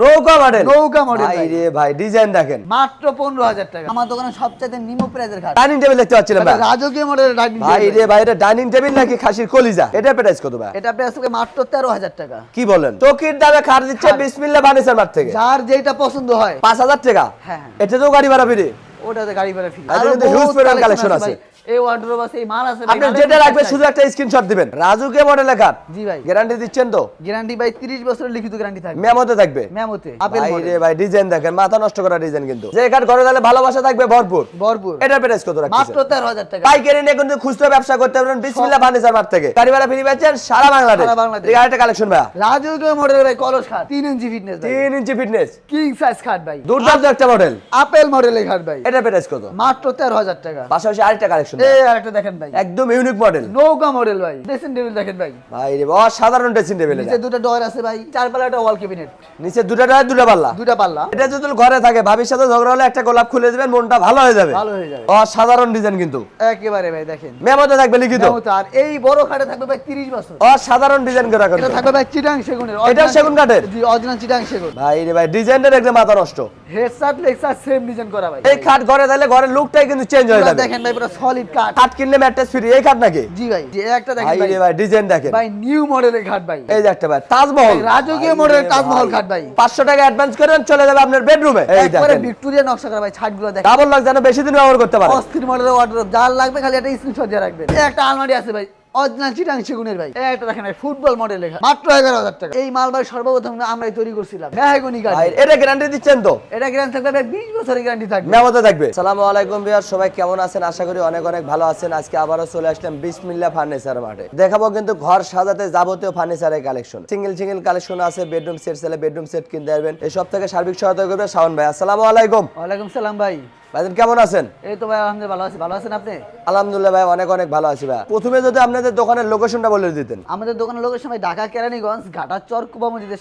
নৌকা মডেল নৌকা মডেল ভাই। রে ভাই ডিজাইন দেখেন। মাত্র পনেরো হাজার টাকা। আমার দোকানে সবচেয়ে নিম্ন প্রাইজের খাট। ডাইনিং টেবিল দেখতে পাচ্ছিলাম ভাই রাজকীয় মডেলের ডাইনিং ভাই রে ভাই এটা ডাইনিং টেবিল নাকি খাসির কলিজা? এটা প্রাইস কত ভাই? এটা প্রাইস হবে মাত্র তেরো হাজার টাকা। কি বলেন? চকির দামে খাট দিচ্ছে। বিসমিল্লাহ বানিসার মার্ট থেকে। যার যেটা পছন্দ হয়। পাঁচ হাজার টাকা? হ্যাঁ, হ্যাঁ। এটা তো গাড়ি ভাড়া ফিরে। ওটাতে গাড়ি ভাড়া ফ্রি। আর কিন্তু huge পরিমাণ collection আছে। এই ওয়ার্ডরোব আছে এই মাল আছে আপনি যেটা রাখবেন শুধু একটা স্ক্রিনশট দিবেন। রাজুকে মডেলের খাট জি ভাই। গ্যারান্টি দিচ্ছেন তো? গ্যারান্টি ভাই 30 বছরের লিখিত গ্যারান্টি থাকবে। মেমোতে থাকবে? মেমোতে আপেল ভাই রে ভাই ডিজাইন দেখেন মাথা নষ্ট করা ডিজাইন কিন্তু। যে খাট ঘরে তাহলে ভালোবাসা থাকবে ভরপুর। ভরপুর। এটা প্রাইস কত রাখছেন মাত্র 13000 টাকা। পাইকারি নিয়ে কিন্তু খুচরা ব্যবসা করতে পারবেন বিসমিল্লাহ ফার্নিচার মার্ট থেকে। গাড়ি ভাড়া ফ্রি পাচ্ছেন সারা বাংলাদেশ। সারা বাংলাদেশ। এই আরেকটা কালেকশন ভাই রাজকীয় মডেলের ভাই কলস খাট 3 ইঞ্চি ফিটনেস ভাই। তিন ইঞ্চি ফিটনেস কিং সাইজ খাট ভাই। দুর্দান্ত একটা মডেল আপেল মডেলের খাট ভাই। এটা প্রাইস কত? মাত্র 13000 টাকা। পাশাপাশি আরেকটা কালেকশন এই আরেকটা দেখেন ভাই। একদম ইউনিক মডেল নৌকা মডেল ভাই। ড্রেসিং টেবিল দেখেন ভাই। ভাই রে অসাধারণ ড্রেসিং টেবিল নিচে দুটো ডোর আছে ভাই। চার পাল্লা একটা ওয়াল ক্যাবিনেট নিচে দুটা ডয়ার দুটা পাল্লা। দুটা পাল্লা। এটা যদি ঘরে থাকে ভাবির সাথে ঝগড়া হলে একটা গোলাপ খুলে দিবেন মনটা ভালো হয়ে যাবে। ভালো হয়ে যাবে। অসাধারণ ডিজাইন কিন্তু। একেবারে ভাই দেখেন। মেমোতে থাকবে লিখিত। আর এই বড় খাটে থাকবে ভাই 30 বছর। অসাধারণ ডিজাইন করে এটা থাকবে ভাই চিটাং সেগুনের। original- সেগুন কাঠের? জি অরিজিনাল চিটাং সেগুন। ভাই রে ভাই ডিজাইনটা দেখলে মাথা নষ্ট। হেডসাট লেক্সার সেম ডিজাইন করা ভাই। এই খাট ঘরে তাহলে ঘরের লুকটাই কিন্তু চেঞ্জ হয়ে যাবে। দেখেন ভাই পুরো সলিড কাঠ খাট কিনলে ম্যাট্রেস ফ্রি এই খাট নাকি? জি ভাই জি একটা দেখেন ভাই ভাই। ডিজাইন দেখেন। ভাই নিউ মডেলের ঘাট ভাই। এই যে একটা ভাই তাজমহল। রাজকীয় মডেলের তাজমহল খাট ভাই। পাঁচশো টাকা অ্যাডভান্স করেন চলে যাবে আপনার বেডরুমে এই একবারে ভিক্টোরিয়া নকশা করা ভাই ছাদগুলো দেখেন। ডাবল লক যেন বেশি দিন ব্যবহার করতে পারে। অস্থির মডেলের ওয়ার্ডরোব যার লাগবে খালি একটা স্ক্রিনশট দিয়ে রাখবেন। একটা আলমারি আছে ভাই অরিজিনাল চিটাং সেগুনের ভাই। এই দেখেন ফুটবল মডেল লেখা। মাত্র এগারো হাজার টাকা। এই মাল ভাই সর্বপ্রথম আমরাই তৈরি করছিলাম। মেহাগুনি কাঠ এটা গ্যারান্টি দিচ্ছেন তো? এটা গ্যারান্টি থাকবে বিশ বছরের গ্যারান্টি থাকবে। মেমোতে থাকবে। সালামু আলাইকুম বিহার সবাই কেমন আছেন? আশা করি অনেক অনেক ভালো আছেন। আজকে আবারও চলে আসলাম বিসমিল্লা ফার্নিচার মাঠে। দেখাবো কিন্তু ঘর সাজাতে যাবতীয় ফার্নিচারের কালেকশন সিঙ্গেল সিঙ্গেল কালেকশন আছে বেডরুম সেট চাইলে বেডরুম সেট কিনতে পারবেন। এই সব থেকে সার্বিক সহায়তা করবে শাওন ভাই। আসসালামু আলাইকুম। ওয়ালাইকুম সালাম ভাই। ভাইজান কেমন আছেন? এই তো ভাই আলহামদুলিল্লাহ ভালো আছি। ভালো আছেন আপনি? আলহামদুলিল্লাহ ভাই অনেক অনেক ভালো আছি ভাই। প্রথমে যদি আপনাদের দোকানের লোকেশনটা বলে দিতেন। আমাদের দোকানের লোকেশন ভাই ঢাকা কেরানীগঞ্জ ঘাটা চর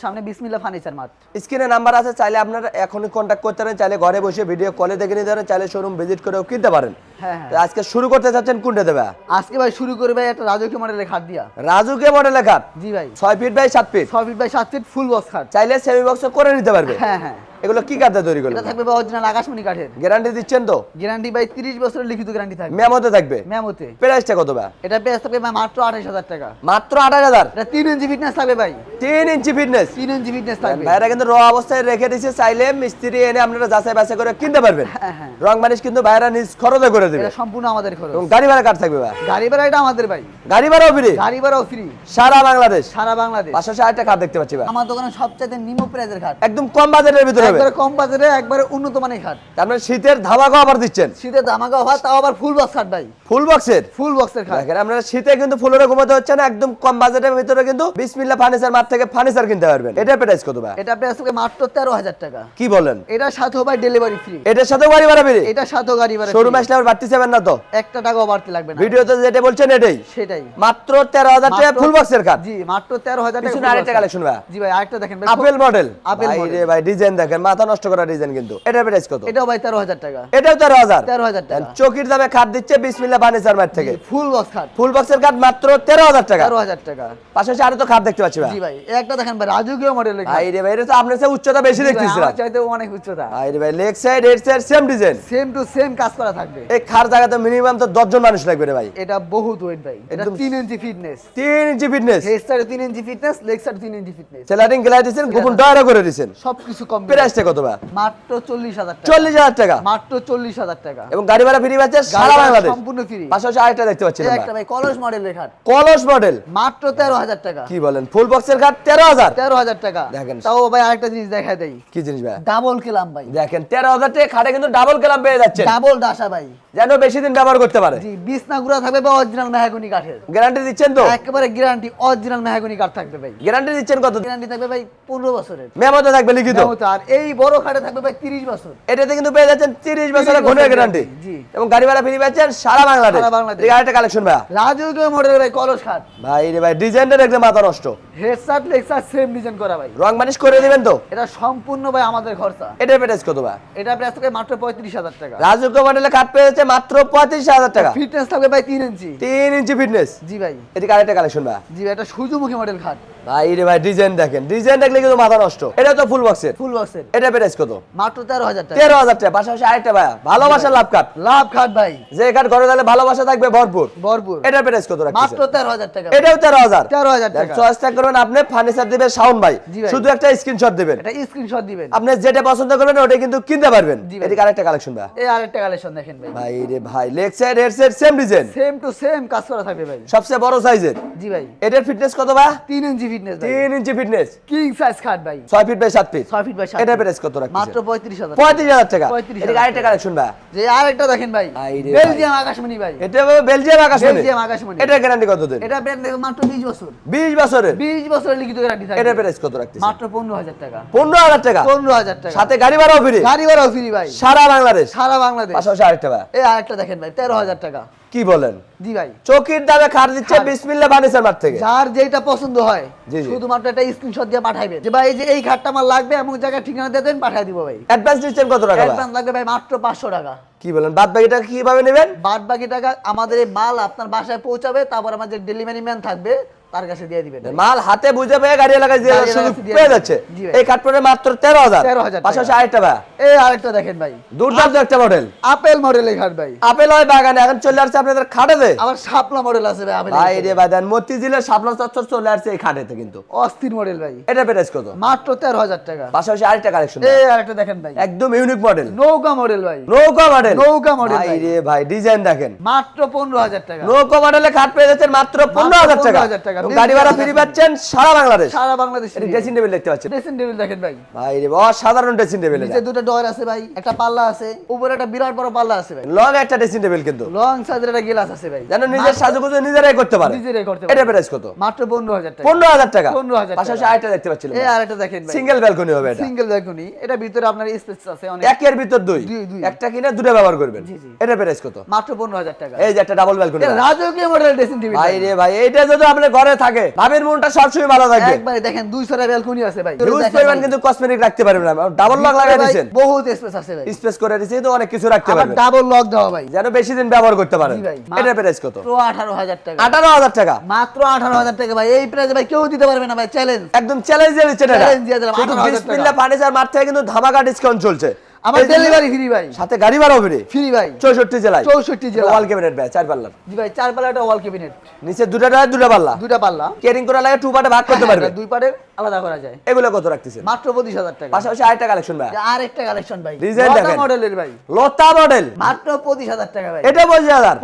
সামনে বিসমিল্লা ফার্নিচার মার্ট স্ক্রিনে নাম্বার আছে চাইলে আপনারা এখনই কন্ট্যাক্ট করতে পারেন চাইলে ঘরে বসে ভিডিও কলে দেখে নিতে পারেন চাইলে শোরুম ভিজিট করেও কিনতে পারেন। হ্যাঁ হ্যাঁ। আজকে শুরু করতে চাচ্ছেন কোনটা দেবে আজকে ভাই শুরু করে ভাই একটা রাজকীয় মডেলের খাট দিয়া। রাজুকে মডেলের খাট? জি ভাই। ছয় ফিট বাই সাত ফিট ছয় ফিট বাই সাত ফিট ফুল বক্স খাট। চাইলে সেমি বক্স করে নিতে পারবে। হ্যাঁ হ্যাঁ। এগুলো কি কাঠে তৈরি করবে? এটা থাকবে অরিজিনাল আকাশমণি কাঠের। গ্যারান্টি দিচ্ছেন তো? গ্যারান্টি ভাই তিরিশ বছরের লিখিত গ্যারান্টি থাকবে। মেমোতে থাকবে? মেমোতে প্রাইসটা কত ভাই? এটা পেয়ে থাকবে মাত্র আঠাশ হাজার টাকা। মাত্র আঠাশ হাজার? এটা তিন ইঞ্চি ফিটনেস থাকবে ভাই। তিন ইঞ্চি ফিটনেস তিন ইঞ্চি ফিটনেস থাকবে। ভাইরা কিন্তু র অবস্থায় রেখে দিচ্ছে চাইলে মিস্ত্রি এনে আপনারা যাচাই বাছাই করে কিনতে পারবেন। হ্যাঁ হ্যাঁ। রং মানিস কিন্তু ভাইরা নিজ খরচে করে দেবে। এটা সম্পূর্ণ আমাদের খরচ। এবং গাড়ি ভাড়া কাট থাকবে ভাই? গাড়ি ভাড়া এটা আমাদের ভাই। গাড়ি ভাড়াও ফ্রি গাড়ি ভাড়াও ফ্রি সারা বাংলাদেশ? সারা বাংলাদেশ। পাঁচশো আরেকটা কাঠ দেখতে পাচ্ছি ভাই? আমার দোকানে সবচেয়ে নিম্ন প্রাইজের খাট একদম কম বাজেটের ভিতরে হবে। একবারে কম বাজারে একবারে উন্নত মানের খাট আপনার শীতের ধামাকা অফার দিচ্ছেন। শীতের দামাকা অফার তাও আবার ফুল বক্স খাট ভাই। ফুল বক্সের ফুল বক্সের খাট। দেখেন আপনারা শীতে কিন্তু ফুলরে ঘুমাতে হচ্ছে না একদম কম বাজেটের ভিতরে কিন্তু বিসমিল্লা ফার্নিচার মার্ট থেকে ফার্নিচার কিনতে পারবেন। এটা প্রাইস কত ভাই? এটা প্রাইস থাকবে মাত্র তেরো হাজার টাকা। কি বলেন? এটার সাথে ভাই ডেলিভারি ফ্রি এটার সাথে গাড়ি ভাড়া বেরিয়ে এটার সাথেও গাড়ি ভাড়া শোরুম আসলে আবার বাড়তি যাবেন না তো? একটা টাকাও বাড়তে লাগবে না। ভিডিওতে যেটা বলছেন এটাই। সেটাই। মাত্র তেরো হাজার টাকা ফুল বক্সের জি মাত্র তেরো হাজার টাকা পিছনে আরেকটা কালেকশন ভাই। জি ভাই আরেকটা দেখেন আপেল মডেল আপেল ভাই ডিজাইন দেখেন। মাথা নষ্ট করা ডিজাইন কিন্তু। এটা প্রাইস কত? এটাও ভাই তেরো হাজার টাকা। এটাও তেরো হাজার? তেরো হাজার টাকা। চকির দামে খাট দিচ্ছে বিসমিল্লা ফার্নিচার মার্ট থেকে। ফুল বক্স খাট। ফুল বক্সের কাঠ মাত্র তেরো হাজার টাকা। তেরো হাজার টাকা। পাশাপাশি আরও তো খাট দেখতে পাচ্ছি ভাই। জি ভাই একটা দেখেন ভাই রাজকীয় মডেলের ভাই রে ভাই এটা তো আপনার চেয়ে উচ্চতা বেশি দেখতেছিলাম চাইতে অনেক উচ্চতা। ভাই রে ভাই leg side head side same design same to same কাজ করা থাকবে। এই খার জায়গাতে মিনিমাম তো দশজন মানুষ লাগবে রে ভাই। এটা বহুত ওয়েট ভাই। এটা একদম- তিন ইঞ্চি ফিটনেস তিন ইঞ্চি ফিটনেস হেড সাইডে তিন ইঞ্চি ফিটনেস লেগ সাইডে তিন ইঞ্চি ফিটনেস সেলারিং গেলাই দিচ্ছেন গোপন ডয়ারা করে দিচ্ছেন সবকিছু কম প্রাইসটা কত ভাই? মাত্র চল্লিশ হাজার টাকা। চল্লিশ হাজার টাকা। মাত্র চল্লিশ হাজার টাকা। এবং গাড়ি ভাড়া ফ্রি পাচ্ছে সারা বাংলাদেশ। সম্পূর্ণ ফ্রি পাশাপাশি আরেকটা দেখতে পাচ্ছি একটা ভাই কলস মডেলের খাট। কলস মডেল মাত্র তেরো হাজার টাকা। কি বলেন ফুল বক্সের খাট তেরো হাজার? তেরো হাজার টাকা। দেখেন। তাও ভাই আরেকটা জিনিস দেখা দেই। কি জিনিস ভাই? ডাবল কেলাম ভাই। দেখেন তেরো হাজার টাকা খাটে কিন্তু ডাবল কেলাম পেয়ে যাচ্ছে ডাবল দাসা ভাই। যেন বেশি দিন ব্যবহার করতে পারে। জি বিছনা গুড়া থাকবে বা অরিজিনাল মেহাগুনি কাঠের। গ্যারান্টি দিচ্ছেন তো? একেবারে গ্যারান্টি অরিজিনাল মেহাগুনি কাঠ থাকবে ভাই। গ্যারান্টি দিচ্ছেন কত? গ্যারান্টি থাকবে ভাই পনেরো বছরের। মেমোতে থাকবে লিখিত? আর এই বড় খাটে থাকবে ভাই তিরিশ বছর। এটাতে কিন্তু পেয়ে যাচ্ছেন তিরিশ বছরের ঘনের গ্যারান্টি জি। এবং গাড়ি ভাড়া ফ্রি পাচ্ছেন সারা বাংলাদেশ। সারা বাংলাদেশ। কালেকশন ভাই রাজকীয় মডেলের ভাই কলস খাট। ভাই রে ভাই ডিজাইনটা দেখলে মাথা নষ্ট। হেডসাট লেক্সার সেম ডিজাইন করা ভাই। রং মানিশ করে দিবেন তো? এটা সম্পূর্ণ ভাই আমাদের খরচা। এটার প্রাইস কত ভাই? এটা প্রাইস মাত্র পঁয়ত্রিশ হাজার টাকা। রাজুক মডেলে কাঠ পেয়ে যাচ্ছে মাত্র পঁয়ত্রিশ হাজার টাকা। ফিটনেস থাকবে ভাই তিন ইঞ্চি। তিন ইঞ্চি ফিটনেস জি ভাই। এটা আরেকটা কালেকশন ভাই। জি ভাই এটা সূর্যমুখী মডেল খাট। ভাই রে ভাই ডিজাইন দেখেন। ডিজাইন দেখলে কিন্তু মাথা নষ্ট। এটা তো ফুল বক্সের ফুল বক্সের এটা প্রাইস কত? মাত্র তেরো হাজার টাকা। তেরো হাজার টাকা। পাশাপাশি আরেকটা ভাই ভালোবাসা লাভ কাট লাভ খাট ভাই। যে কাঠ ঘরে তাহলে ভালোবাসা থাকবে ভরপুর। ভরপুর। এটা প্রাইস কত রাখছেন তেরো হাজার টাকা এটাও তেরো হাজার। তেরো হাজার টাকা। চয়েসটা করবেন আপনি ফার্নিচার দিবেন শাওন ভাই। শুধু একটা স্ক্রিনশট দিবেন। এটা স্ক্রিনশট দিবেন। আপনি যেটা পছন্দ করবেন ওটা কিন্তু কিনতে পারবেন। এদিকে আরেকটা কালেকশন ভাই। এই আরেকটা কালেকশন দেখেন ভাই। ভাই রে ভাই leg side head side same design same to same কাজ করা থাকবে ভাই। সবচেয়ে বড় সাইজের জি ভাই। এটার ফিটনেস কত ভাই? তিন ইঞ্চি ফিটনেস তিন ইঞ্চি ফিটনেস কিং সাইজ খাট ভাই। ছয় ফিট বাই সাত ফিট ছয় ফিট বাই সাত এটা প্রাইস কত রাখছেন মাত্র পঁয়ত্রিশ হাজার। পঁয়ত্রিশ হাজার টাকা। 35,000 আরেকটা কালেকশন ভাই? যে আরেকটা দেখেন ভাই ভাই। বেলজিয়াম আকাশমণি ভাই। এটা বেলজিয়াম আকাশমণি বেলজিয়াম আকাশমণি। এটা গ্যারান্টি কত দিন এটা ব্র্যান্ড মাত্র বিশ বছর। বিশ বছরের? বিশ বছরের লিখিত গ্যারান্টি থাকে এটা প্রাইস কত রাখতেছে মাত্র পনেরো হাজার টাকা। পনেরো হাজার টাকা? পনেরো হাজার টাকা। সাথে গাড়ি ভাড়াও ফ্রি গাড়ি ভাড়াও ফ্রি ভাই। সারা বাংলাদেশ। সারা বাংলাদেশ। পাশাপাশি আরেকটা ভাই। এই আরেকটা দেখেন ভাই তেরো হাজার টাকা। কি বলেন? জি ভাই। চকির দামে খাট দিচ্ছে বিসমিল্লাহ বিসমিল্লা ফার্নিচার মার্ট থেকে। যার যেটা পছন্দ হয়। শুধুমাত্র একটা স্ক্রিনশট দিয়ে পাঠাইবেন। যে ভাই যে এই খাটটা আমার লাগবে এমন জায়গায় ঠিকানা দিয়ে দেন পাঠিয়ে দিব ভাই। অ্যাডভান্স দিচ্ছেন কত টাকা অ্যাডভান্স লাগবে ভাই মাত্র পাঁচশো টাকা। কি বলেন বাদ বাকিটা কীভাবে নেবেন? বাদ বাকি টাকা আমাদের মাল আপনার বাসায় পৌঁছাবে তারপর আমাদের ডেলিভারি ম্যান থাকবে। তার কাছে দিয়ে দিবেন। মাল হাতে বুঝে পেয়ে গাড়ি এলাকায় দিয়ে সুযোগ পেয়ে যাচ্ছে। এই কাঠপুরে মাত্র তেরো হাজার। 13,000 টাকা। পাশাপাশি আরেকটা ভাই। এই আরেকটা দেখেন ভাই। দুর্দান্ত একটা মডেল আপেল মডেলের খাট ভাই। আপেল হয় বাগানে এখন চলে আসছে আপনাদের খাটেতে আবার শাপলা মডেল আছে ভাই আপেল ভাই রে ভাই দেন মতিঝিলের শাপলা চচ্চর চলে আসছে এই খাটেতে কিন্তু। অস্থির মডেল ভাই। এটা প্রাইস কত? মাত্র তেরো হাজার টাকা। পাশাপাশি আরেকটা কালেকশন এই আরেকটা দেখেন ভাই। একদম ইউনিক মডেল নৌকা মডেল ভাই। নৌকা মডেল নৌকা model ভাই। রে ভাই ডিজাইন দেখেন। মাত্র পনেরো হাজার টাকা। নৌকা মডেলে খাট পেয়ে যাচ্ছেন মাত্র পনেরো হাজার টাকা। 15,000 টাকা। এবং গাড়ি ভাড়া ফ্রি পাচ্ছেন সারা বাংলাদেশ। সারা বাংলাদেশ এটা ড্রেসিং টেবিল দেখতে পাচ্ছেন। ড্রেসিং টেবিল দেখেন ভাই। ভাই রে অসাধারণ ড্রেসিং টেবিল নিচে দুটো ডয়ার আছে ভাই একটা পাল্লা আছে উপরে একটা বিরাট বড় পাল্লা আছে ভাই। লং একটা ড্রেসিং টেবিল কিন্তু। লং সাইজের একটা গ্লাস আছে ভাই। নিজের সাজুগুজু নিজেরাই করতে পারে। নিজেরাই করতে এটা প্রাইস কত? মাত্র পনেরো হাজার টাকা। পনেরো হাজার টাকা। 15,000 পাশাপাশি আরেকটা দেখতে পাচ্ছিলাম এই আরেকটা দেখেন ভাই। সিঙ্গেল ব্যালকনি হবে এটা। সিঙ্গেল ব্যালকনি এটা ভিতরে আপনার স্পেস আছে অনেক। একের ভিতর দুই। একটা কিনে দুটো ব্যবহার করবেন। এটা প্রাইস কত? মাত্র পনেরো হাজার টাকা। এই যে একটা ডাবল ব্যালকনি এটা রাজকীয় মডেল ড্রেসিং টেবিল ভাই রে ভাই এইটা যদি আপনার ঘরে থাকে। ভাবির মনটা সবসময় ভালো থাকবে। একবারে দেখেন দুই ছড়া ব্যালকনি আছে ভাই। ইউজ পরিমাণ কিন্তু কসমেটিক রাখতে পারবেন না। ডাবল লক লাগাই দিয়েছেন। বহুত স্পেস আছে ভাই। স্পেস করে দিয়েছি তো অনেক কিছু রাখতে পারবেন। ডাবল লক দেওয়া ভাই। যেন বেশি দিন ব্যবহার করতে পারেন। এটা প্রাইস কত? মাত্র আঠারো হাজার টাকা। আঠারো হাজার টাকা। মাত্র আঠারো হাজার টাকা ভাই। এই প্রাইসে ভাই কেউ দিতে পারবে না ভাই। চ্যালেঞ্জ একদম চ্যালেঞ্জ দিয়ে দিচ্ছেন এটা। Challenge দিয়ে দিলাম, শুধু 18,000 বিসমিল্লাহ ফার্নিচার মার্ট থেকে কিন্তু ধামাকা ডিসকাউন্ট চলছে। আমার ডেলিভারি ফ্রি ভাই। সাথে গাড়ি ভাড়াও ফ্রি। ফ্রি ভাই। চৌষট্টি জেলায়। 64 জেলা। ওয়াল ক্যাবিনেট ভাই চার পাল্লা জি ভাই চার পাল্লা একটা ওয়াল ক্যাবিনেট। নিচে দুটো টাকা দুটো পাল্লা। দুইটা পাল্লা। কেরিং করা লাগে টু পার্টে ভাগ করতে পারবে। হ্যাঁ, দুই পারে আলাদা করা যায়। এগুলো কত রাখতেছেন? মাত্র পঁচিশ হাজার টাকা। পাশাপাশি আরেকটা কালেকশন ভাই। আর কালেকশন ভাই। Design দেখেন। মডেলের ভাই। লতা মডেল মাত্র পঁচিশ হাজার টাকা ভাই। এটা বলছি হাজার।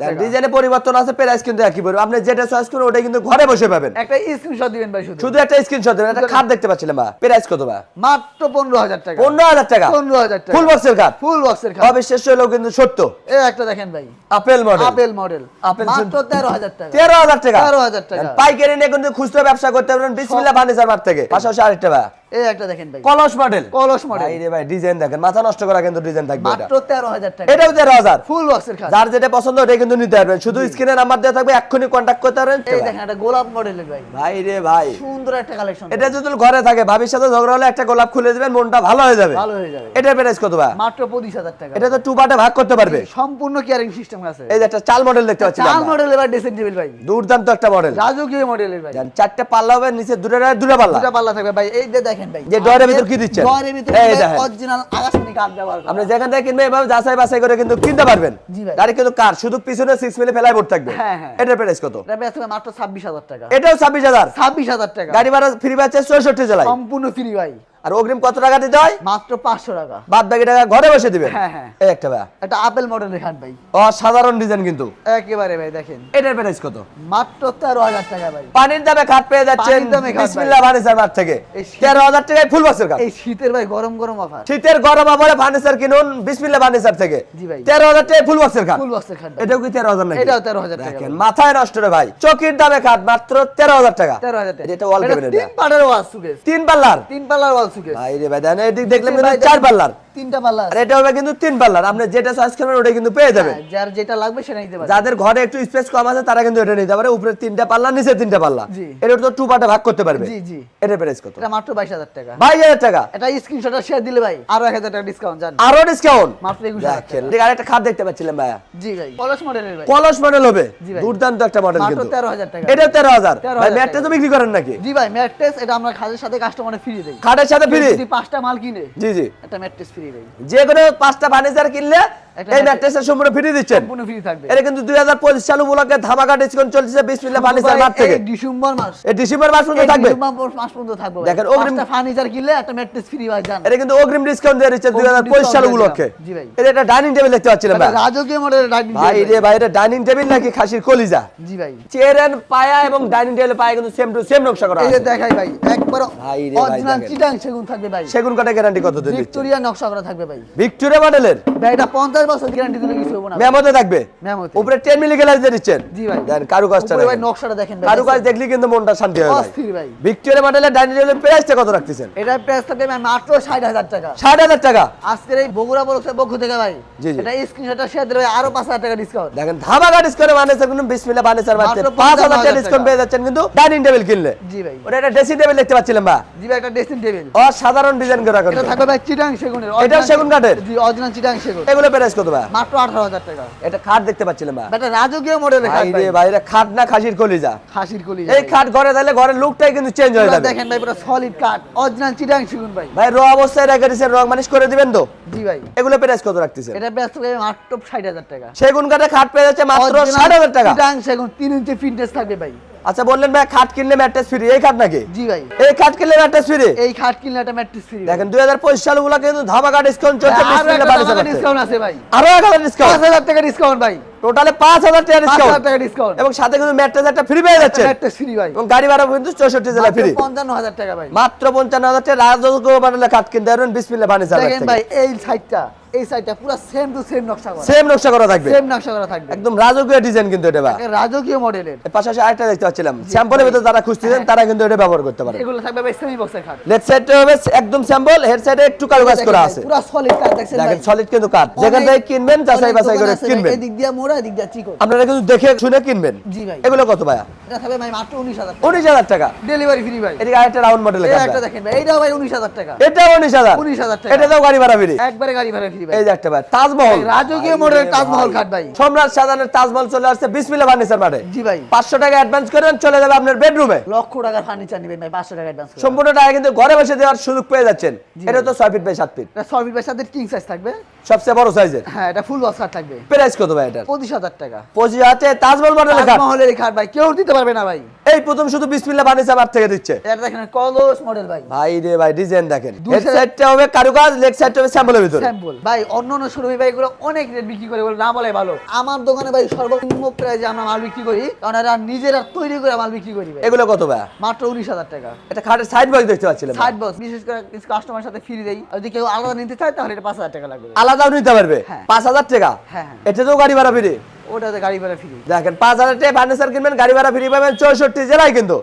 টাকা। ডিজাইনে পরিবর্তন আছে প্রাইস কিন্তু একই পড়বে আপনি যেটা চয়েস করবেন ওটা কিন্তু ঘরে বসে পাবেন। একটা স্ক্রিনশট দিবেন ভাই শুধু। শুধু একটা স্ক্রিনশট দেবেন। একটা খাট দেখতে পাচ্ছিলাম ভাই। প্রাইস কত ভাই? মাত্র পনেরো হাজার টাকা। পনেরো হাজার টাকা। পনেরো হাজার টাকা। ফুল বক্সের খাট। ফুল বক্সের খাট। অবিশ্বাস্য হলেও কিন্তু সত্য। এই একটা দেখেন ভাই। Apple model apple model apple মাত্র তেরো হাজার টাকা। তেরো হাজার টাকা। 13,000 টাকা। পাইকারি নিয়ে কিন্তু খুচরো ব্যবসা করতে পারবেন। বিসমিল্লাহ ফার্নিচার থেকে। পাশাপাশি আরেকটা ভাই। এই একটা দেখেন ভাই। কলস মডেল কলস মডেল ভাই ভাই ডিজাইন দেখেন। মাথা নষ্ট করা কিন্তু ডিজাইন থাকবে মাত্র তেরো হাজার টাকা। এটাও তেরো হাজার। ফুল বক্সের খাট যার যেটা পছন্দ ওটাই কিন্তু নিতে পারবেন। শুধু স্ক্রিনে নাম্বার দেওয়া থাকবে এক্ষুনি কন্ট্যাক্ট করতে পারবেন। এই দেখেন একটা গোলাপ মডেলের ভাই। ভাই রে ভাই। সুন্দর একটা কালেকশন এটা যদি ঘরে থাকে ভাবির সাথে ঝগড়া হলে একটা গোলাপ খুলে দিবেন মনটা ভালো হয়ে যাবে। ভালো হয়ে যাবে। প্রাইস কত ভাই? মাত্র পঁচিশ হাজার টাকা। এটা তো টু পার্টে ভাগ করতে পারবে। সম্পূর্ণ কেয়ারিং সিস্টেম আছে। এই যে একটা চাল মডেল দেখতে পাচ্ছি চাল মডেল এবার ড্রেসিং টেবিল ভাই। দুর্দান্ত একটা মডেল রাজকীয় মডেলের ভাই। চারটে পাল্লা হবে নিচে দুটো দুটো পাল্লা। দুটা পাল্লা থাকবে। ভাই এই যে দেখেন ভাই। যে ডয়ারের ভিতর কি দিচ্ছেন? ডয়ারের ভিতরে অরিজিনাল আকাশমণি কাঠ ব্যবহার করা আপনি যেখান থেকে কিনবেন এভাবে যাচাই বাছাই করে কিন্তু কিনতে পারবেন। গাড়ি কিন্তু কার? শুধু পিছনে সিক্স মিলে ফেলাই বোর্ড থাকবে। হ্যাঁ, হ্যাঁ। এটার প্রাইস কত? এটা হবে মাত্র ছাব্বিশ হাজার টাকা। এটাও ছাব্বিশ হাজার। ছাব্বিশ হাজার টাকা। গাড়ি ভাড়া ফ্রি পাচ্ছে চৌষট্টি জেলায়। সম্পূর্ণ ফ্রি ভাই। আর অগ্রিম কত টাকা দিতে হয়? মাত্র পাঁচশো টাকা। বাদ বাকি টাকা ঘরে বসে দিবেন? হ্যাঁ, হ্যাঁ। এই একটা ভাই। এটা আপেল মডেলের খাট ভাই। অসাধারণ ডিজাইন কিন্তু। একেবারে ভাই দেখেন। এটার প্রাইস কত? মাত্র তেরো হাজার টাকা ভাই। পানির দামে খাট পেয়ে যাচ্ছেন। বিসমিল্লাহ ফার্নিচার মার্ট থেকে। তেরো হাজার টাকায় ফুল বক্সের খাট এই শীতের ভাই গরম গরম অফার শীতের গরম আবহাওয়া ফার্নিচার কিনুন বিসমিল্লাহ ফার্নিচার থেকে। জি ভাই। তেরো হাজার টাকায় ফুল বক্সের খাট ফুল বক্সের খাট এটাও কি তেরো হাজার এটাও 13,000 টাকা দেখেন মাথায় নষ্ট রে ভাই। চকির দামে খাট মাত্র তেরো হাজার টাকা। তেরো হাজার টাকা। এটা ওয়াল ক্যাবিনেট তিন পাল্লার ওয়াল সুকেস তিন পাল্লার? তিন পাল্লার ওয়াল ভাই রে ভাই দেখলাম চার। পাল্লার তিনটা পাল্লা আর এটা হবে কিন্তু তিন পাল্লার আপনি যেটা চয়েস করবেন ওটা কিন্তু পেয়ে যাবেন। হ্যাঁ, যার যেটা লাগবে সেটা নিতে পারবে। যাদের ঘরে একটু স্পেস কম আছে তারা কিন্তু এটা নিতে পারে। উপরে তিনটা পাল্লা নিচে তিনটা পাল্লা। এটা তো টু পার্টে ভাগ করতে পারবে। জি জি। এটা প্রাইস কত? এটা মাত্র বাইশ হাজার টাকা। বাইশ হাজার টাকা। এটা স্ক্রিনশট শেয়ার দিলে ভাই আরও এক হাজার টাকা ডিসকাউন্ট জান। আরও ডিসকাউন্ট মাত্র একুশ হাজার দেখেন টাকা। ঠিক আরেকটা খাট দেখতে পাচ্ছিলেন ভাইয়া। জি ভাই কলস মডেলের ভাই। কলস মডেল হবে। দুর্দান্ত একটা মডেল কিন্তু। তেরো হাজার টাকা। এটা 13,000 ভাই ম্যাটটা তো বিক্রি করেন নাকি? জি ভাই ম্যাট্রেস এটা আমরা খাদের সাথে কাস্টমারে ফ্রি দেই। খাটের সাথে ফ্রি যদি পাঁচটা মাল কিনে জি জি। একটা ম্যাট্রেস ফ্রি দেই যে কোনো পাঁচটা ফার্নিচার কিনলে এই mattress- সম্পূর্ণ ফ্রি দিচ্ছেন। সম্পূর্ণ ফ্রি থাকবে। এটা কিন্তু দুই হাজার উপলক্ষে ধামাকা ডিসকাউন্ট চলছে বিশ ফার্নিচার মার্ট থেকে। ডিসেম্বর মাস। এই ডিসেম্বর মাস পর্যন্ত থাকবে। ডিসেম্বর মাস পর্যন্ত থাকবে দেখেন, অগ্রিম- ফার্নিচার কিনলে একটা ম্যাট্রেস ফ্রি ভাই জান এটা কিন্তু অগ্রিম ডিসকাউন্ট দিয়ে দিচ্ছে দুই অগ্রিম হাজার পঁচিশ সাল discount দিয়ে উপলক্ষে। জি ভাই। এটা একটা ডাইনিং টেবিল দেখতে পাচ্ছিলাম ভাই। রাজকীয় মডেলের ডাইনিং ভাই রে ভাই এটা ডাইনিং টেবিল নাকি খাসির কলিজা? জি ভাই। চেয়ার এন্ড পায়া এবং ডাইনিং টেবিল পায়া কিন্তু সেম টু সেম নকশা করা এই যে দেখাই ভাই একবার ভাই রে ভাই অরিজিনাল চিটাং সেগুন থাকবে ভাই। সেগুন কাঠে গ্যারান্টি কত দিন ভিক্টোরিয়া নকশা করা থাকবে ভাই। ভিক্টোরিয়া মডেলের ভাই এটা 50 বছর গ্যারান্টি দিলে কিছু হবে না। মেমোতে থাকবে? মেমোতে। উপরে 10 মিলি গ্লাস দিয়ে দিচ্ছেন। জি ভাই। দেন কারুকাজটা উপরে ভাই নকশাটা দেখেন ভাই। কারুকাজ দেখলে কিন্তু মনটা শান্তি হয়ে অস্থির ভাই। ভিক্টোরিয়া মডেলের ডাইনিং টেবিলের প্রাইসটা কত রাখতেছেন? এটা প্রাইস থাকবে ভাই মাত্র 60000 টাকা। ষাট হাজার টাকা? আজকের এই বগুড়া বলছের পক্ষ থেকে ভাই জি, জি। এটা স্ক্রিনশটটা শেয়ার দিলে ভাই আরও 5000 টাকা ডিসকাউন্ট দেখেন ধামাকা ডিসকাউন্ট বানিয়েছে কিন্তু বিসমিল্লাহ বানিয়েছে মাত্র মাত্র 5000 টাকা ডিসকাউন্ট পেয়ে যাচ্ছেন কিন্তু ডাইনিং টেবিল কিনলে। জি ভাই। ওটা একটা ড্রেসিং টেবিল দেখতে পাচ্ছিলাম বা? জি ভাই একটা ড্রেসিং টেবিল অসাধারণ ডিজাইন করা এটা থাকবে ভাই চিটাং সেগুনের। এটাও সেগুন কাঠের? জি অরিজিনাল চিটাং সেগুন। এগুলো প্রাইস কত ভাই? মাত্র 18000 টাকা। এটা খাট দেখতে পাচ্ছিলাম বা এটা রাজকীয় মডেলের ভাই ভাই। এটা খাট না খাসির কলিজা। খাসির কলি এই খাট ঘরে দিলে ঘরের লুকটাই কিন্তু চেঞ্জ হয়ে যাবে। দেখেন ভাই পুরো সলিড কাট অরিজিনাল চিটাং সেগুন ভাই। ভাই র অবস্থায় রেখে দিচ্ছেন রং মানিশ করে দিবেন তো? জি ভাই। এগুলো প্রাইস কত রাখতেছেন? এটা ব্যস্ত মাত্র 60000 টাকা। সেগুন কাঠে খাট পেয়ে যাচ্ছে মাত্র ষাট হাজার টাকা। চিটাং সেগুন 3 ইঞ্চি ফিটনেস থাকবে ভাই। আচ্ছা বললেন ভাই খাট কিনলে ম্যাট্রেস ফ্রি এই খাট নাকি? জি ভাই। এই খাট কিনলে ম্যাট্রেস ফ্রি এই খাট কিনলে একটা ম্যাট্রেস ফ্রি দেখেন দুই হাজার পঁচিশ সালগুলো কিন্তু ধামাকা ডিসকাউন্ট চলছে একটা। ডিসকাউন্ট আছে ভাই। আরও এক হাজার ডিসকাউন্ট 5000 টাকা ডিসকাউন্ট ভাই। টোটালে পাঁচ হাজার টাকা 5000 ডিসকাউন্ট টাকা ডিসকাউন্ট এবং সাথে কিন্তু ম্যাট্রেস একটা ফ্রি পেয়ে যাচ্ছে ম্যাট্রেস ফ্রি ভাই। এবং গাড়ি ভাড়া কিন্তু চৌষট্টি জেলা ফ্রি 55000 টাকা ভাই। মাত্র পঞ্চান্ন হাজার টাকা। রাজযোগ্য কিনতে পারবেন বিসমিল্লাহ দেখেন ভাই এই সাইডটা এই সাইডটা পুরো সেম টু সেম নকশা করা। সেম নকশা করা থাকবে। সেম নকশা করা থাকবে। একদম রাজকীয় ডিজাইন কিন্তু এটা একে রাজকীয় মডেলের। পাশাপাশি আরেকটা দেখতে পাচ্ছিলাম। স্যাম্পলের ভিতরে যারা খুঁজতেছেন তারা কিন্তু এটা ব্যবহার করতে পারে। এগুলো থাকবে ভাই সেমি বক্সের খাট। লেফট হবে একদম স্যাম্পল হেড সাইডে একটু কারুকাজ করা আছে। পুরো সলিড কাট দেখেন সলিড কিন্তু কাঠ। যেখান থেকে কিনবেন যাচাই বাছাই করে ভাই, কিনবেন। এদিক দিয়ে মোড়া এদিক দিয়ে চিকন আপনারা কিন্তু দেখে শুনে কিনবেন। জি ভাই। এগুলো কত ভাইয়া? এটা থাকবে ভাই মাত্র 19000 টাকা। উনিশ হাজার টাকা। ডেলিভারি ফ্রি ভাই। এদিকে আরেকটা রাউন্ড মডেলের এই কাঠ একটা দেখেন ভাই। এইটাও ভাই 19000 টাকা। এটা উনিশ হাজার। 19000 টাকা। এটা তো গাড়ি ভাড়া ফ্রি একবারে গাড়ি ভাড়া ফ্রি ভাই। এই যে একটা ভাই তাজমহল। রাজকীয় মডেলের তাজমহল খাট ভাই। সম্রাট শাহজাহানের তাজমহল চলে আসছে বিসমিল্লাহ ফার্নিচার মাঠে। জি ভাই। পাঁচশো টাকা অ্যাডভান্স করেন চলে যাবে আপনার বেডরুমে লক্ষ টাকার ফার্নিচার নেবেন ভাই 500 টাকা অ্যাডভান্স সম্পূর্ণ টাকা কিন্তু ঘরে বসে দেওয়ার সুযোগ পেয়ে যাচ্ছেন। এটা তো ছয় ফিট বাই সাত ফিট এটা সরবির ভাই সাথে কিং সাইজ থাকবে। সবচেয়ে বড় সাইজের হ্যাঁ এটা ফুল বক্স থাকবে। প্রাইস কত ভাই এটার 25000 টাকা। পঁচিশ হাজার তাজমহল মডেলের তাজমহলের খাট ভাই কেউ দিতে পারবে না ভাই। এই প্রথম শুধু বিসমিল্লাহ ফার্নিচার মাঠ থেকে দিচ্ছে। এটা দেখেন কলস মডেল ভাই। ভাই রে ভাই ডিজাইন দেখেন। দুই সাইডটা হবে কারুকাজ লেগ সাইডটা হবে স্যাম্পলের ভিতরে। স্যাম্পল ভাই অন্য অন্য শোরুমে ভাই এগুলো অনেক রেট বিক্রি করে বলে না বলে ভালো। আমার দোকানে ভাই সর্বনিম্ন প্রাইজে আমরা মাল বিক্রি করি কারণ এরা নিজেরা তৈরি করে মাল বিক্রি করি এগুলো কত ভাই? মাত্র উনিশ হাজার টাকা। এটা খাটের সাইড বক্স দেখতে পাচ্ছিলাম ষাট বস বিশেষ করে কিছু কাস্টমার সাথে ফ্রি দেই। যদি কেউ আলাদা নিতে চায় তাহলে এটা পাঁচ হাজার টাকা লাগবে। আলাদাও নিতে পারবে? হ্যাঁ। পাঁচ হাজার টাকা? হ্যাঁ, হ্যাঁ। এটাতেও গাড়ি ভাড়া ফ্রি değil. ওটাতে গাড়ি ভাড়া ফ্রি দেখেন পাঁচ হাজার টাকা ফার্নিচার কিনবেন গাড়ি ভাড়া ফ্রি পাবেন চৌষট্টি জেলায় কিন্তু।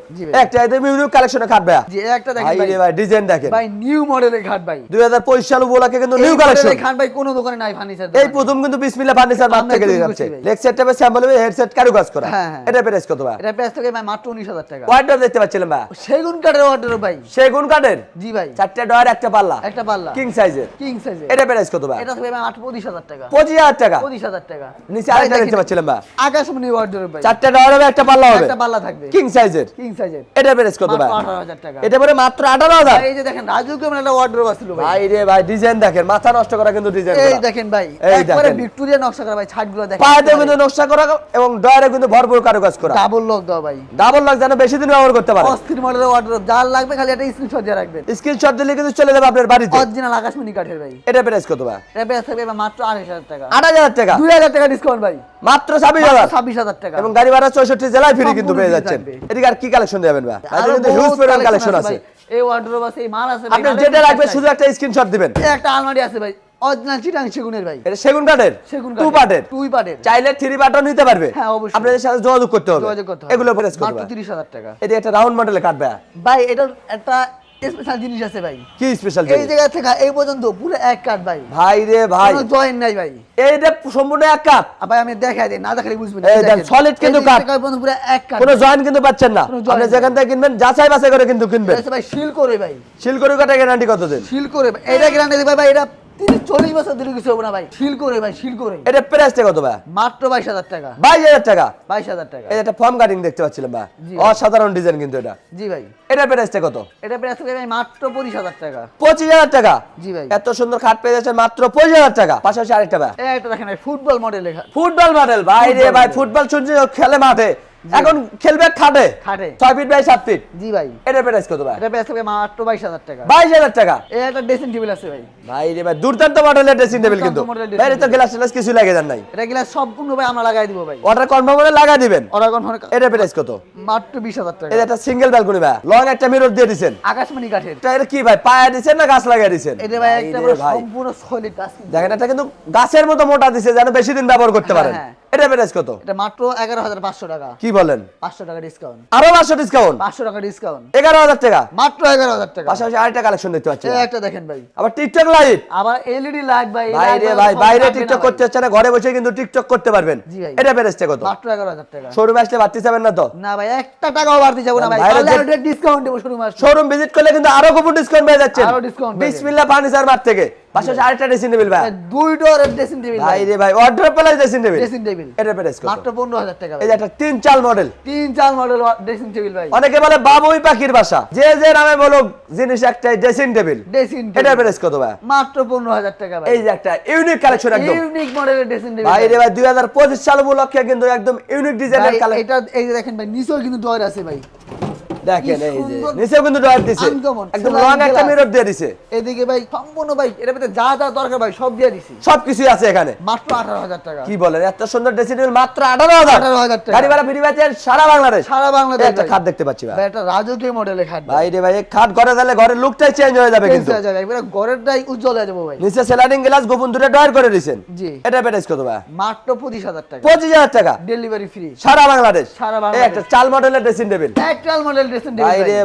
একটা এতে কালেকশনে খাট ভাইয়া। যে একটা দেখেন ভাই ভাই। ডিজাইন দেখেন। ভাই নিউ মডেলের ঘাট ভাই। দুই হাজার পঁচিশ সাল উপলক্ষে কিন্তু নিউ কালেকশন মডেলের ভাই কোনো দোকানে নাই ফার্নিচার এই প্রথম কিন্তু বিসমিল্লাহ ফার্নিচার মাঠ থেকে দিয়ে যাচ্ছে ভাই। লেগ সেট স্যাম্পল হবে হেডসেট কারুকাজ করা। হ্যাঁ, হ্যাঁ। এটা প্রাইস কত ভাই? এটা প্রাইস থেকে ভাই মাত্র উনিশ হাজার টাকা। ওয়াইডার দেখতে পাচ্ছিলাম ভাই? সেগুন কাঠের অর্ডার ভাই। সেগুন কাঠের? জি ভাই। চারটে ডয়ার একটা পাল্লা। একটা পাল্লা। কিং সাইজের কিং সাইজে এটা প্রাইস কত ভাই? এটা থেকে ভাই মাত্র পঁচিশ হাজার টাকা। পঁচিশ হাজার টাকা। পঁচিশ হাজার টাকা। নিচে আরেকটা দেখতে পাচ্ছিলাম ভাই আকাশমণি অর্ডার ভাই। চারটে ডয়ার হবে একটা পাল্লা হবে। একটা পাল্লা থাকবে। কিং সাইজের কিং সাইজের এটা প্রাইস কত ভাই? আঠারো হাজার টাকা। এটা পরে মাত্র আঠারো হাজার। ভাই, এই যে দেখেন রাজুকে মানে একটা অর্ডার আসছিল ভাই। ভাই রে ভাই ডিজাইন দেখেন মাথা নষ্ট করা কিন্তু ডিজাইন এই দেখেন ভাই একবারে ভিক্টোরিয়া নকশা করা ভাই ছাটগুলো দেখেন। পায়েতে কিন্তু নকশা করা এবং ডয়ারে কিন্তু ভরপুর কারুকাজ করা। ডাবল লক দাও ভাই। ডাবল লক যেন বেশি দিন ব্যবহার করতে পারে। অস্থির মডেলের অর্ডার যার লাগবে খালি একটা স্ক্রিনশট দিয়ে রাখবেন। স্ক্রিনশট দিলে কিন্তু চলে যাবে আপনার বাড়িতে। অরিজিনাল আকাশমণি কাঠের ভাই। এটা প্রাইস কত ভাই? এটা বেশ থাকবে মাত্র আড়াইশ হাজার টাকা। আট হাজার টাকা। দুই হাজার টাকা ডিসকাউন্ট ভাই। মাত্র ছাব্বিশ হাজার। ছাব্বিশ হাজার টাকা। এবং গাড়ি ভাড়া চৌষট্টি জেলায় ফ্রি কিন্তু পেয়ে যাচ্ছেন। এদিকে আর কি কালেকশন দেবেন ভাই? কিন্তু হিউজ পরিমাণ কালেকশন আছে এই ওয়ার্ডরোব আছে এই মাল আছে আপনি যেটা রাখবেন শুধু একটা স্ক্রিনশট দিবেন। একটা আলমারি আছে ভাই। অরিজিনাল চিটাং সেগুনের ভাই। এটা সেগুন কাঠের সেগুন টু পার্টের দুই পার্টের চাইলে থ্রি পার্টও নিতে পারবে। হ্যাঁ, অবশ্যই। আপনাদের সাথে যোগাযোগ করতে হবে। যোগাযোগ করতে হবে। এগুলো প্রেস মাত্র হাজার টাকা। এটা একটা রাউন্ড মডেলে কাটবে ভাই। এটা একটা স্পেশাল জিনিস আছে ভাই। কি স্পেশাল এই জায়গা থেকে এই পর্যন্ত পুরো এক কাট ভাই। ভাই রে ভাই। কোনো জয়েন নাই ভাই। এইটা সম্পূর্ণ এক কাপ ভাই আমি দেখাই দেই না দেখালে বুঝবেন এই দেখ, সলিড কিন্তু কাঠ। পুরো এক কাট কোনো জয়েন কিন্তু পাচ্ছেন না। আপনি যেখান থেকে কিনবেন যাচাই বাছাই করে কিন্তু কিনবেন। এটা ভাই সিল করে ভাই। শিলকড়ি কাটা গ্যারান্টি কতদিন? শিল করে এটা গ্যারান্টি ভাই ভাই এটা তিরিশ চল্লিশ বছর কিছু হবে না ভাই। করে ভাই করে। এটা প্রাইসটা কত ভাই? মাত্র বাইশ হাজার টাকা। বাইশ হাজার টাকা? বাইশ হাজার টাকা। একটা ফর্ম কাটিং দেখতে পাচ্ছিলাম ভাই। অসাধারণ ডিজাইন কিন্তু এটা। জি ভাই। এটা প্রাইসটা কত? এটা প্রাইস ভাই মাত্র পঁচিশ হাজার টাকা। পঁচিশ হাজার টাকা? জি ভাই। এত সুন্দর খাট পেয়ে যাচ্ছে মাত্র পঁচিশ হাজার টাকা। পাশাপাশি আরেকটা ভাই। একটা দেখেন ফুটবল মডেল ফুটবল মডেল ভাই রে ভাই ফুটবল শুনছি খেলে মাঠে। এখন খেলবে খাটে? খাটে। ছয় ফিট বাই সাত ফিট জি ভাই। এটা প্রাইস কত ভাই? এটা প্রাইস থেকে মাত্র বাইশ হাজার টাকা। বাইশ হাজার টাকা? এই একটা ড্রেসিং টেবিল আছে ভাই। ভাই রে ভাই দুর্দান্ত মডেলের ড্রেসিং টেবিল কিন্তু। ভাই তো গ্লাস টেলাস কিছু লাগে যান নাই। এটা গিলা সম্পূর্ণ ভাই আমরা লাগাই দিব ভাই। অর্ডার কনফার্ম করে লাগা দিবেন। অরাগন এটা প্রাইস কত? মাত্র বিশ হাজার টাকা। এটা একটা সিঙ্গেল ব্যালকনি ভাই। লং একটা মিরর দিয়ে দিছেন। আকাশমণি কাঠের। এটা কি ভাই পায়া দিছেন না গাছ লাগিয়ে দিছেন? এটা ভাই একটা সম্পূর্ণ সলিড গাছ দেখেন এটা কিন্তু গাছের মতো মোটা দিছে যেন বেশি দিন ব্যবহার করতে হ্যাঁ, পারেন। হ্যাঁ। এটা প্রাইস কত? এটা মাত্র এগারো হাজার পাঁচশো টাকা। কি বলেন? পাঁচশো টাকা ডিসকাউন্ট আরও পাঁচশো ডিসকাউন্ট পাঁচশো টাকা ডিসকাউন্ট এগারো হাজার টাকা? মাত্র এগারো হাজার টাকা। পাশাপাশি আরেকটা কালেকশন দেখতে পাচ্ছি। একটা দেখেন ভাই। আবার টিকটক লাইট আবার এলইডি লাইট ভাই বাইরে ভাই বাইরে টিকটক করতে হচ্ছে না ঘরে বসে কিন্তু টিকটক করতে পারবেন। এটা প্রাইসটা কত? মাত্র এগারো হাজার টাকা। শোরুমে আসলে বাড়তি যাবেন না তো? না ভাই একটা টাকাও বাড়তি যাব না ভাই। ডিসকাউন্ট দেবো শুরু মাস শোরুম ভিজিট করলে কিন্তু আরও কুপন ডিসকাউন্ট পেয়ে যাচ্ছেন। আরও পেয়ে বিসমিল্লাহ ফার্নিচার মার্ট থেকে। পাশাপাশি আরেকটা ড্রেসিং টেবিল ভাই। দুই ডোরের ড্রেসিং টেবিল ভাই রে ভাই order plus dressing table dressing table এটা প্রাইস কত? মাত্র পনেরো হাজার টাকা এই যে একটা তিন চাল মডেল তিন চার মডেল ড্রেসিং টেবিল ভাই। অনেকে বলে বাবুই পাখির বাসা। যে যে নামে বলুক জিনিস একটাই ড্রেসিং টেবিল ড্রেসিং এটা প্রাইস কত ভাই? মাত্র পনেরো হাজার টাকা ভাই। এই যে একটা ইউনিক কালেকশন একদম। ইউনিক মডেলের ড্রেসিং টেবিল ভাই রে ভাই। দুই হাজার পঁচিশ সাল উপলক্ষে কিন্তু একদম ইউনিক ডিজাইনের কালেকশন এটা এই যে দেখেন ভাই নিচেও কিন্তু আছে ভাই। দেখেন এই যে নিচেও কিন্তু ডয়ার দিছে। একদম লং একটা মিরর দিয়ে দিছে। এদিকে ভাই সম্পূর্ণ ভাই এটার ভিতরে যা যা দরকার ভাই সব দিয়ে দিছি। আছে এখানে। মাত্র আঠারো হাজার টাকা। কি বলেন এত সুন্দর ড্রেসিং টেবিল মাত্র আঠারো হাজার। 18,000 টাকা। গাড়ি ভাড়া ফ্রি পাচ্ছেন সারা বাংলাদেশ। সারা বাংলাদেশ একটা খাট দেখতে পাচ্ছি ভাই। একটা রাজকীয় মডেলের খাট ভাই। রে ভাই খাট ঘরে দিলে ঘরের লুকটাই চেঞ্জ হয়ে যাবে কিন্তু। কিন্তু একবারে ঘরেরটাই উজ্জ্বল হয়ে যাব ভাই। নিচে স্লাইডিং গ্লাস গোপন দূরে ডয়ার করে দিয়েছেন। জি। এটা প্রাইস কত ভাই? মাত্র পঁচিশ হাজার টাকা। পঁচিশ হাজার টাকা। ডেলিভারি ফ্রি সারা বাংলাদেশ। সারা বাংলাদেশ। একটা চাল মডেলের ড্রেসিং টেবিল একটাল মডেল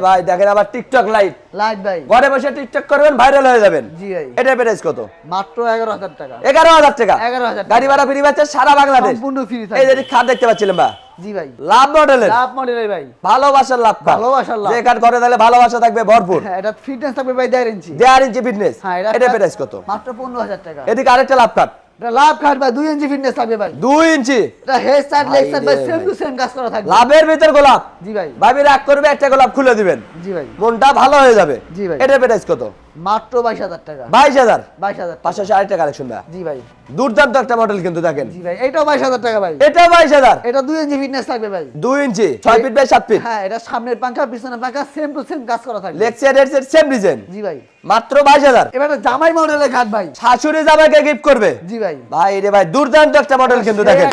ভাই দেখেন আবার টিকটক লাইট লাইট ভাই। ঘরে বসে টিকটক করবেন ভাইরাল হয়ে যাবেন। জি ভাই। এটা প্রাইস কত? মাত্র এগারো হাজার টাকা। এগারো হাজার টাকা। 11,000 গাড়ি ভাড়া ফ্রি সারা বাংলাদেশ। সম্পূর্ণ ফ্রি এই যে খাট দেখতে বা? জি ভাই। লাভ মডেলের লাভ মডেলের ভাই। ভালোবাসার লাভ ভালোবাসার লাভ। যে ঘরে দিলে ভালোবাসা থাকবে ভরপুর। হ্যাঁ এটা ফিটনেস থাকবে ভাই দেড় ইঞ্চি দেড় ইঞ্চি ফিটনেস হ্যাঁ এটা প্রাইস কত? মাত্র পনেরো হাজার টাকা। এদিকে আরেকটা লাভ কাট লাভ খাট ভাই দুই ইঞ্চি ফিটনেস থাকবে ভাই। দুই ইঞ্চি। এটা হেড সাইড লেগ সাইড ভাই। সেম টু সেম কাজ করা থাকবে। লাভের ভিতর গোলাপ। জি ভাই। ভাবি রাগ করবে একটা গোলাপ খুলে দিবেন। জি ভাই। মনটা ভালো হয়ে যাবে। জি ভাই। এটা প্রাইস কত? মাত্র বাইশ হাজার টাকা। বাইশ হাজার? বাইশ হাজার টাকা। পাশাপাশি আরেকটা কালেকশন ভাই জি ভাই। দুর্দান্ত একটা মডেল কিন্তু দেখেন। জি ভাই এটাও বাইশ হাজার টাকা ভাই। এটা বাইশ হাজার? এটা দুই ইঞ্চি ফিটনেস থাকবে ভাই। ইঞ্চি ফিট বাই ফিট হ্যাঁ এটা সামনের পাঙ্খা পিছনের পাঙ্খা সেম টু সেম কাজ করা থাকবে। লেকচার এর সেম ডিজাইন জি ভাই। মাত্র বাইশ হাজার। এবার জামাই মডেলের খাট ভাই। শাশুড়ি জামাইকে গিফট করবে। জি ভাই। ভাই রে ভাই দুর্দান্ত একটা মডেল কিন্তু দেখেন।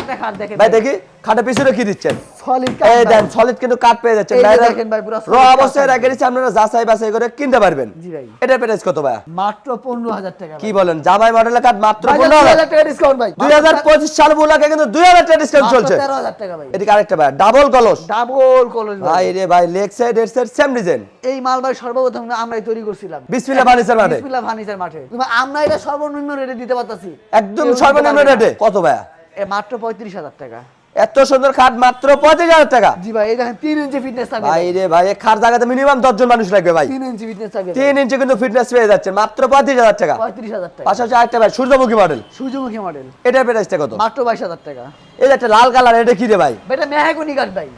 ভাই। দেখি। খাটে পিছনে কি দিচ্ছেন? সলিড এই দেন সলিড কিন্তু কাট পেয়ে যাচ্ছেন। এই দেখেন ভাই, পুরো র অবস্থায় রেখে দিচ্ছি আপনারা যাচাই বাছাই করে কিনতে পারবেন। জি ভাই। এটা প্রাইস কত ভাই মাত্র পনেরো হাজার টাকা কি বলেন জামাই মডেলের কাট মাত্র ভাই, পনেরো দুই হাজার। হাজার টাকা ডিসকাউন্ট ভাই। দুই হাজার পঁচিশ সাল উপলক্ষে কিন্তু দুই হাজার টাকা ডিসকাউন্ট চলছে। তেরো হাজার টাকা ভাই। এদিকে আরেকটা ভাই ডাবল কলস ডাবল কলেজ ভাই। ভাই রে ভাই leg side head side same design এই মাল ভাই সর্বপ্রথম আমরাই তৈরি করছিলাম। বিসমিল্লাহ ফার্নিচার মাঠে। বিসমিল্লাহ ফার্নিচার মাঠে। আমরা এটা সর্বনিম্ন রেটে দিতে পারতাছি। একদম সর্বনিম্ন রেটে কত ভাই মাত্র পঁয়ত্রিশ হাজার টাকা। এত সুন্দর খাট মাত্র পঁচিশ হাজার টাকা। জি ভাই এই দেখেন তিন ইঞ্চি ফিটনেস থাকবে। ভাই রে ভাই এই খাট জায়গাতে মিনিমাম দশজন মানুষ লাগবে ভাই। তিন ইঞ্চি ফিটনেস থাকবে তিন ইঞ্চি কিন্তু ফিটনেস পেয়ে যাচ্ছে মাত্র পঁয়ত্রিশ হাজার টাকা। পঁয়ত্রিশ হাজার টাকা। পাশাপাশি আরেকটা ভাই সূর্যমুখী মডেল সূর্যমুখী মডেল এটার প্রাইসটা কত? মাত্র বাইশ হাজার টাকা। এই একটা লাল কালার এটা কি রে ভাই? এটা মেহাগুনি কাঠ ভাই।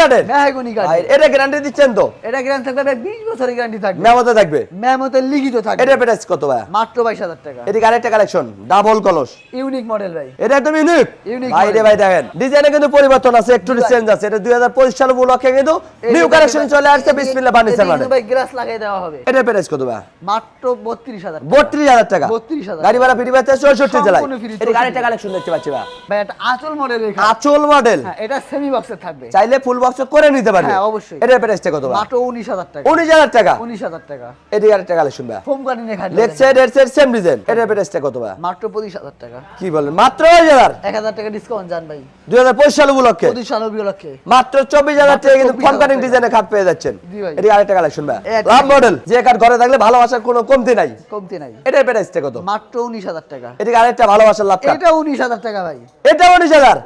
কাঠের মেহাগুনি কাঠ এটা গ্যারান্টি দিচ্ছেন তো? এটা গ্যারান্টি থাকবে ভাই বিশ বছরের গ্যারান্টি থাকবে। মেমতে থাকবে? মেমতে লিখিত থাকবে। এটার প্রাইস কত ভাই? মাত্র বাইশ হাজার টাকা। এদিকে আরেকটা কালেকশন ডাবল কলস ইউনিক মডেল ভাই। এটা একদম ইউনিক Unique ভাই রে ভাই দেখেন ডিজাইনে কিন্তু পরিবর্তন আছে একটু চেঞ্জ আছে। এটা দুই হাজার পঁচিশ সাল উপলক্ষে কিন্তু নিউ কালেকশন চলে আসছে বিসমিল্লাহ মানে ভাই গ্লাস লাগিয়ে দেওয়া হবে। এটার প্রাইস কত ভাই? মাত্র বত্রিশ হাজার টাকা। বত্রিশ হাজার টাকা। 32,000 গাড়ি ভাড়া ফ্রি পাচ্ছে চৌষট্টি জেলায়। সম্পূর্ণ free, এদিকে 64 আরেকটা কালেকশন দেখতে পাচ্ছি ভাই। ভাই একটা আঁচল আচল মডেলের আচল মডেল হ্যাঁ এটা সেমি বক্সের থাকবে। চাইলে ফুল বক্স করে নিতে পারবে। হ্যাঁ, অবশ্যই। এটার প্রাইসটা কত মাত্র উনিশ হাজার টাকা। উনিশ হাজার টাকা। উনিশ হাজার টাকা। এদিকে আরেকটা কালেকশন ভাই। ফোম কাটিনে খালি লেগ সাইড এর সাইড সেম ডিজাইন এটার প্রাইসটা কত ভাই? মাত্র পঁচিশ হাজার টাকা। কি বলেন? মাত্র উনিশ হাজার। এক হাজার টাকা ডিসকাউন্ট জান ভাই। দুই হাজার পঁচিশ সাল উপলক্ষে। পঁচিশ সাল উপলক্ষে। মাত্র চব্বিশ হাজার মাত্র টাকা কিন্তু 24,000 ফোন কাটিং টাকা। ডিজাইনের খাট পেয়ে যাচ্ছেন। ভাই। এদিকে আরেকটা কালেকশন ভাই। লাভ মডেল যে কাঠ ঘরে থাকলে ভালোবাসার কোনো কমতি নাই। কমতি নাই। এটার প্রাইসটা কত? মাত্র উনিশ হাজার টাকা। এদিকে আরেকটা ভালোবাসার লাভ এটা উনিশ হাজার টাকা ভাই। এটা উনিশ হাজার।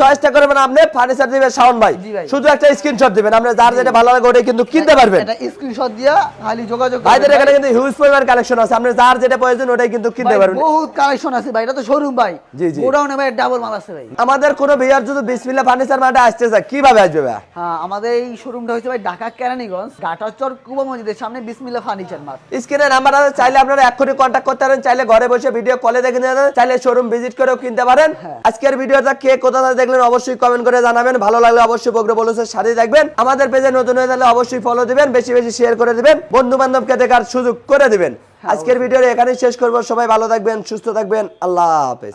চয়েসটা করবেন আপনি ফার্নিচার দিবেন শাওন ভাই। শুধু একটা স্ক্রিনশট দিবেন আপনি যার যেটা ভালো লাগে ওটাই কিন্তু কিনতে পারবেন। স্ক্রিনশট দিয়া খালি যোগাযোগ ভাইদের এখানে কিন্তু হিউজ পরিমাণ কালেকশন আছে আপনি যার যেটা প্রয়োজন ওটাই কিন্তু কিনতে পারবেন। বহুত কালেকশন আছে ভাই এটা তো শোরুম ভাই। জি, জি। গোডাউনে ভাই ডাবল মাল আছে ভাই। আমাদের কোনো বিয়ার যদি বিসমিল্লা ফার্নিচার মাঠে আসতে চায় কীভাবে আসবে ভাই? হ্যাঁ আমাদের এই শোরুমটা হচ্ছে ভাই ঢাকা কেরানীগঞ্জ ঘাটাচর কুবা মসজিদের সামনে বিসমিল্লা ফার্নিচার মার্ট স্ক্রিনে নাম্বার আছে চাইলে আপনারা এক্ষুনি কন্ট্যাক্ট করতে পারেন চাইলে ঘরে বসে ভিডিও কলে দেখে নিতে পারেন চাইলে শোরুম ভিজিট করেও কিনতে পারেন। আজকের আজকের ভিডিওটা কে কোথা থেকে দেখলেন অবশ্যই কমেন্ট করে জানাবেন। ভালো লাগলে অবশ্যই বগ্র বলুসের সাথে দেখবেন আমাদের পেজে নতুন হয়ে থাকলে অবশ্যই ফলো দিবেন বেশি বেশি শেয়ার করে দিবেন বন্ধু বান্ধবকে দেখার সুযোগ করে দিবেন। হ্যাঁ, আজকের ভিডিও এখানেই শেষ করব। সবাই ভালো থাকবেন সুস্থ থাকবেন। আল্লাহ হাফেজ।